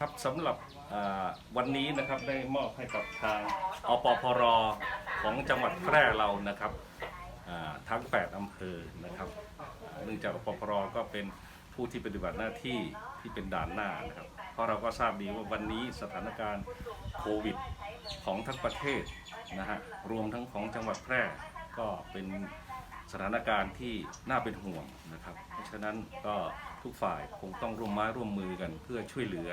ครับสำหรับวันนี้นะครับได้มอบให้กับทางอปพรของจังหวัดแพร่เรานะครับทั้ง 8 อำเภอนะครับเนื่องจากอปพรก็เป็นผู้ที่ปฏิบัติหน้าที่ที่เป็นด่านหน้านะครับเพราะเราก็ทราบดีว่าวันนี้สถานการณ์โควิดของทั้งประเทศนะฮะรวมทั้งของจังหวัดแพร่ก็เป็นสถานการณ์ที่น่าเป็นห่วงนะครับ เพราะฉะนั้นก็ทุกฝ่ายคงต้องร่วมไม้ร่วมมือกันเพื่อช่วยเหลือ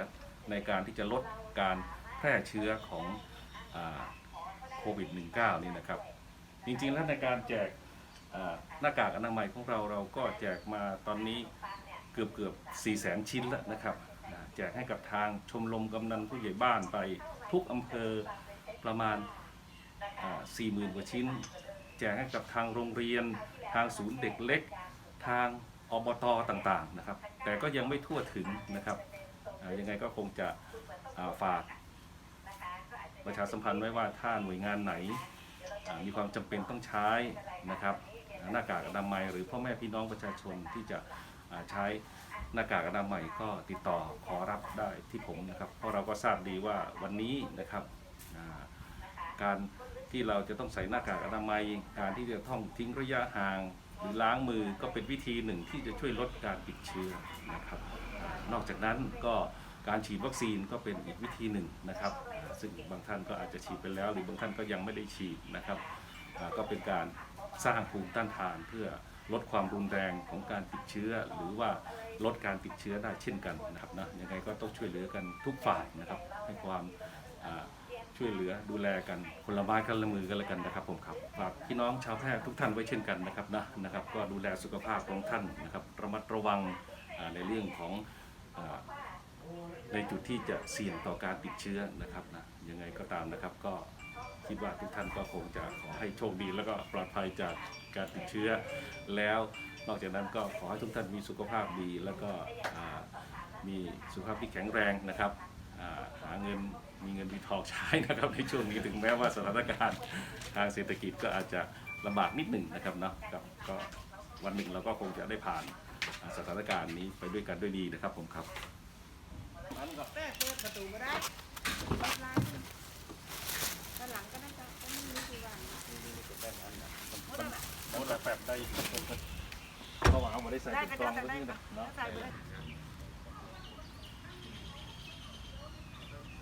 ในการที่จะลดการแพร่เชื้อของโควิด -19 นี่นะครับ จริงๆแล้วในการแจกหน้ากากอนามัยของเราเราก็แจกมาตอนนี้เกือบเกือบ4แสนชิ้นแล้วนะครับ แจกให้กับทางชมรมกำนันผู้ใหญ่บ้านไปทุกอำเภอประมาณ 4 0,000 กว่าชิ้น แจกให้กับทางโรงเรียน ทางศูนย์เด็กเล็ก ทางอบตต่างๆนะครับ แต่ก็ยังไม่ทั่วถึงนะครับ ยังไงก็คงจะาฝากประชาสัมพันธ์ไว้ว่าถ้าหน่วยงานไหนมีความจำเป็นต้องใช้นะครับหน้ากากอนามัยหรือพ่อแม่พี่น้องประชาชนที่จะใช้หน้ากากอนามัยก็ติดต่อขอรับได้ที่ผมนะครับ เพราะเราก็ทราบดีว่าวันนี้นะครับการที่เราจะต้องใส่หน้ากากอนามัย การที่จะต้องทิ้งระยะห่าง ล้างมือก็เป็นวิธีหนึ่งที่จะช่วยลดการติดเชื้อนะครับ นอกจากนั้นก็การฉีดวัคซีนก็เป็นอีกวิธีหนึ่งนะครับ ซึ่งบางท่านก็อาจจะฉีดไปแล้ว หรือบางท่านก็ยังไม่ได้ฉีดนะครับก็เป็นการสร้างภูมิต้านทานเพื่อลดความรุนแรงของการติดเชื้อ หรือว่าลดการติดเชื้อได้เช่นกันนะครับนะยังไงก็ต้องช่วยเหลือกันทุกฝ่ายนะครับให้ความอ่า ช่วยเหลือดูแลกันคนละไม้กันละมือกันล้วกันนะครับผมครับฝากพี่น้องชาวแพร่ทุกท่านไว้เช่นกันนะครับนะนะครับ ก็ดูแลสุขภาพของท่านนะครับระมัดระวังในเรื่องของในจุดที่จะเสี่ยงต่อการติดเชื้อนะครับนะยังไงก็ตามนะครับก็คิดว่าทุกท่านก็คงจะขอให้โชคดี แล้วก็ปลอดภัยจากการติดเชื้อ แล้วนอกจากนั้นก็ขอให้ทุกท่านมีสุขภาพดี แล้วก็มีสุขภาพที่แข็งแรงนะครับ หาเงินมีเงินมีทองใช้นะครับในช่วงนี้ถึงแม้ว่าสถานการณ์ทางเศรษฐกิจก็อาจจะลำบากนิดหนึ่งนะครับเนาะครับก็วันหนึ่งเราก็คงจะได้ผ่านอ่าสถานการณ์นี้ไปด้วยกันด้วยดีนะครับผมครับแม่เปิดประตูไม่ได้รอบล่างด้านหลังก็น่าจะก็ไม่มีกี่วันโน้ตแบบได้ระหว่างเอามาได้ใส่ได้เป็นก็กล่องได้ไว้ได้นี่ได้นะ